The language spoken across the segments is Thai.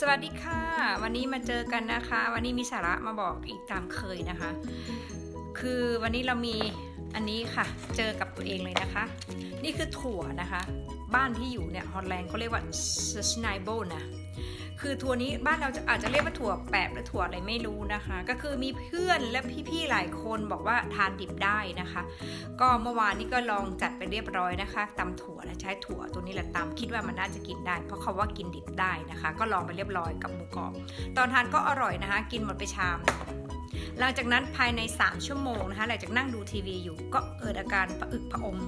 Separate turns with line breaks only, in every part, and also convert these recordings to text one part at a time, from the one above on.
สวัสดีค่ะ วันนี้มาเจอกันนะคะ วันนี้มีสาระมาบอกอีกตามเคยนะคะ คือวันนี้เรามีอันนี้ค่ะ เจอกับตัวเองเลยนะคะ นี่คือถั่วนะคะ บ้านที่อยู่เนี่ยฮอลแลนด์เขาเรียกว่าสไนโบนะ คือถั่วนี้บ้านเราจะอาจจะเรียกว่าถั่วแปบหรือถั่วอะไรไม่รู้นะคะ ก็คือมีเพื่อนและพี่ๆหลายคนบอกว่าทานดิบได้นะคะ ก็เมื่อวานนี้ก็ลองจัดไปเรียบร้อยนะคะตำถั่วและใช้ถั่วตัวนี้แหละตำคิดว่ามันน่าจะกินได้ เพราะเขาว่ากินดิบได้นะคะ ก็ลองไปเรียบร้อยกับหมูกรอบตอนทานก็อร่อยนะคะ กินหมดไปชามหลังจากนั้นภายใน 3 ชั่วโมงนะคะหลังจากนั่งดูทีวีอยู่ก็เกิดอาการผะอึกผะอม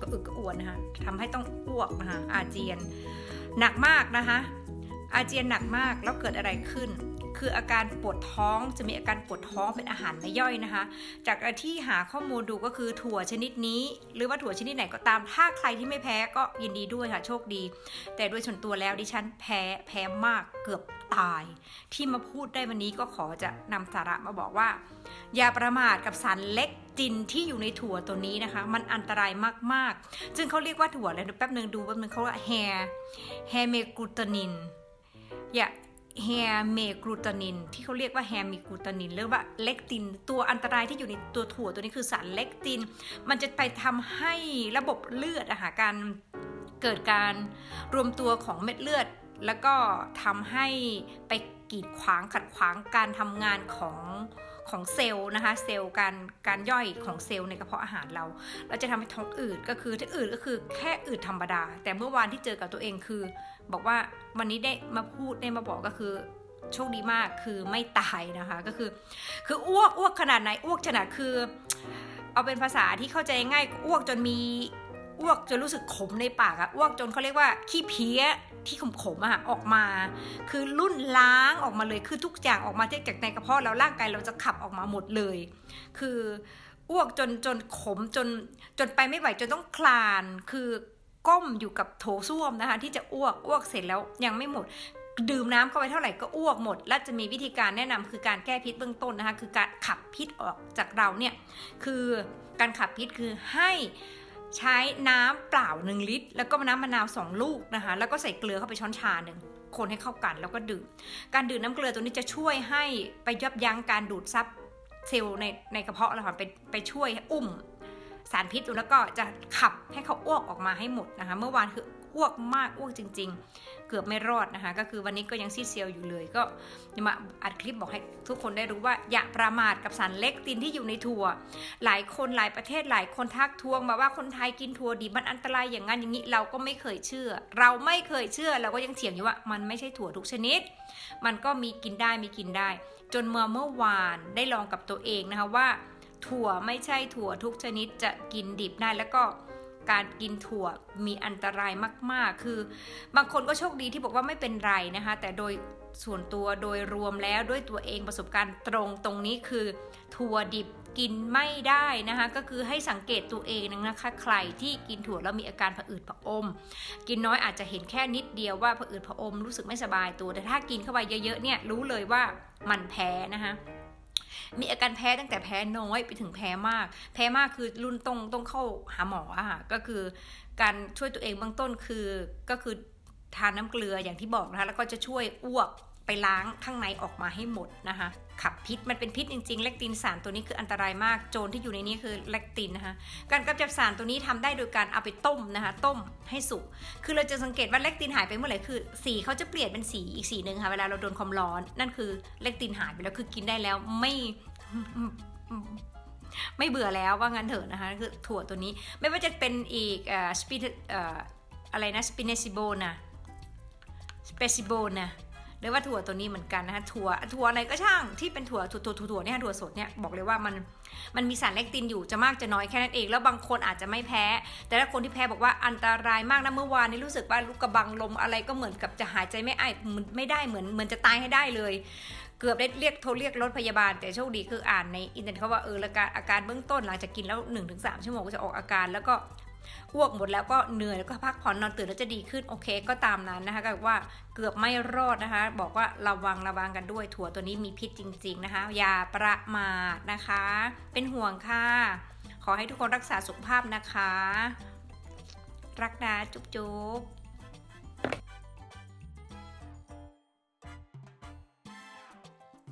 ก็อึกกระอ่วนนะคะทำให้ต้องอ้วกนะคะอาเจียน หนักมากนะคะ อาเจียนหนักมากแล้วเกิดอะไรขึ้น คืออาการปวดท้องจะมีอาการปวดท้องเป็นอาหารไม่ย่อยนะคะ จากที่หาข้อมูลดูก็คือถั่วชนิดนี้ หรือว่าถั่วชนิดไหนก็ตาม ถ้าใครที่ไม่แพ้ก็ยินดีด้วยค่ะโชคดี แต่โดยส่วนตัวแล้วดิฉันแพ้แพ้มากเกือบตาย ที่มาพูดได้วันนี้ก็ขอจะนำสาระมาบอกว่า อย่าประมาทกับสารเล็กจินที่อยู่ในถั่วตัวนี้นะคะ มันอันตรายมากๆ ซึ่งเขาเรียกว่าถั่วอะไรเดี๋ยวแป๊บนึงดูแป๊บนึงเขาว่าแฮแฮเมกลูตานิน อย่าแฮเมกลูตานิน ที่เขาเรียกว่าแฮมีกลูตานินหรือว่าเลกติน ตัวอันตรายที่อยู่ในตัวถั่วตัวนี้คือสารเลกติน มันจะไปทำให้ระบบเลือดอาหารการเกิดการรวมตัวของเม็ดเลือด แล้วก็ทำให้ไปกีดขวางขัดขวางการทำงานของ ของเซลล์นะคะเซลล์การการย่อยของเซลล์ในกระเพาะอาหารเรา เราจะทำให้ท้องอืดก็คือที่อืดก็คือแค่อืดธรรมดา แต่เมื่อวานที่เจอกับตัวเองคือ บอกว่าวันนี้ได้มาพูดได้มาบอกก็คือโชคดีมากคือไม่ตายนะคะก็คือ คืออ้วกอ้วกขนาดไหนอ้วกขนาดคือ เอาเป็นภาษาที่เข้าใจง่ายอ้วกจนมีอ้วกจนรู้สึกขมในปากอะอ้วกจนเขาเรียกว่าขี้เพี้ย ที่ขมขมๆอะออกมา คือรุ่นล้างออกมาเลยคือทุกอย่างออกมาจากในกระเพาะแล้วร่างกายเราจะขับออกมาหมดเลย คืออ้วกจนจนขมจนจนไปไม่ไหวจนต้องคลาน คือก้มอยู่กับโถส้วมนะคะ ที่จะอ้วกอ้วกเสร็จแล้วยังไม่หมดดื่มน้ำเข้าไปเท่าไหร่ก็อ้วกหมด และจะมีวิธีการแนะนำคือการแก้พิษเบื้องต้นนะคะ คือการขับพิษออกจากเราเนี่ย คือการขับพิษคือให้ ใช้น้ำเปล่า 1 ลิตร แล้วก็น้ำมะนาว 2 ลูกนะคะ แล้วก็ใส่เกลือเข้าไปช้อนชาหนึ่งคนให้เข้ากันแล้วก็ดื่ม การดื่มน้ำเกลือตัวนี้จะช่วยให้ไปยับยั้งการดูดซับเซลล์ในในกระเพาะเราค่ะไปไปช่วยอุ้มสารพิษแล้วก็จะขับให้เขาอ้วกออกมาให้หมดนะคะ เมื่อวานคืออ้วกมากอ้วกจริง เกือบไม่รอดนะคะ ก็คือวันนี้ก็ยังซีดเซียวอยู่เลย ก็จะมาอัดคลิปบอกให้ทุกคนได้รู้ว่า อย่าประมาทกับสารเล็กตินที่อยู่ในถั่ว หลายคนหลายประเทศหลายคนทักทวงมาว่าคนไทยกินถั่วดิบมันอันตรายอย่างนั้นอย่างนี้เราก็ไม่เคยเชื่อ เราไม่เคยเชื่อเราก็ยังเถียงอยู่ว่ามันไม่ใช่ถั่วทุกชนิด มันก็มีกินได้มีกินได้ จนเมื่อเมื่อวานได้ลองกับตัวเองนะคะว่า ถั่วไม่ใช่ถั่วทุกชนิดจะกินดิบได้แล้วก็ การกินถั่วมีอันตรายมาก ๆ คือบางคนก็โชคดีที่บอกว่าไม่เป็นไรนะคะ แต่โดยส่วนตัวโดยรวมแล้วด้วยตัวเองประสบการณ์ตรงตรงนี้คือ ถั่วดิบกินไม่ได้นะคะ ก็คือให้สังเกตตัวเองนะคะ ใครที่กินถั่วแล้วมีอาการผะอืดผะอม กินน้อยอาจจะเห็นแค่นิดเดียวว่าผะอืดผะอมรู้สึกไม่สบายตัว แต่ถ้ากินเข้าไปเยอะๆเนี่ยรู้เลยว่ามันแพ้นะคะ มีอาการแพ้ตั้งแต่แพ้น้อยไปถึงแพ้มาก แพ้มากคือรุ่นต้องต้องเข้าหาหมออะค่ะก็คือการช่วยตัวเองเบื้องต้นคือก็คือทานน้ำเกลืออย่างที่บอกนะคะแล้วก็จะช่วยอ้วก ล้างข้างในออกมาให้หมดนะคะขับพิษมันเป็นพิษจริงๆ เลกตินสารตัวนี้คืออันตรายมากโจรที่อยู่ในนี้คือเลกตินนะคะการกำจัดสารตัวนี้ทำได้โดยการเอาไปต้มนะคะต้มให้สุกคือเราจะสังเกตว่าเลกตินหายไปเมื่อไหร่คือ สีเขาจะเปลี่ยนเป็นสีอีกสีหนึ่งค่ะเวลาเราโดนความร้อน นั่นคือเลกตินหายไปแล้วคือกินได้แล้วไม่ไม่เบื่อแล้วว่างั้นเถอะนะคะคือถั่วตัวนี้ไม่ว่าจะเป็นอีกเอ่สปิเอ่อะไรนะสปินเนซิโบนะสเปซิโบนะ หรือว่าถั่วตัวนี้เหมือนกันนะคะถั่วถั่วอะไรก็ช่างที่เป็นถั่วถั่วถั่วถั่วเนี่ยถั่วสดเนี่ยบอกเลยว่ามันมันมีสารเลกตินอยู่จะมากจะน้อยแค่นั้นเอง แล้วบางคนอาจจะไม่แพ้ แต่ถ้าคนที่แพ้บอกว่าอันตรายมากนะเมื่อวานนี้รู้สึกว่าลูกกระบังลมอะไรก็เหมือนกับจะหายใจไม่ไอไม่ได้เหมือนเหมือนจะตายให้ได้เลยเกือบได้เรียกโทรเรียกรถพยาบาลแต่โชคดีคืออ่านในอินเทอร์เน็ตเขาว่าเอออาการอาการเบื้องต้นหลังจากกินแล้ว 1-3 ชั่วโมงก็จะออกอาการ แล้วก็ อ้วกหมดแล้วก็เหนื่อยแล้วก็พักผ่อนนอนตื่นแล้วจะดีขึ้นโอเค ก็ตามนั้นนะคะก็ว่าเกือบไม่รอดนะคะ บอกว่าระวังระวังกันด้วย ถั่วตัวนี้มีพิษจริง ๆนะคะ อย่าประมาทนะคะ เป็นห่วงค่ะ ขอให้ทุกคนรักษาสุขภาพนะคะ รักนะจุ๊บๆ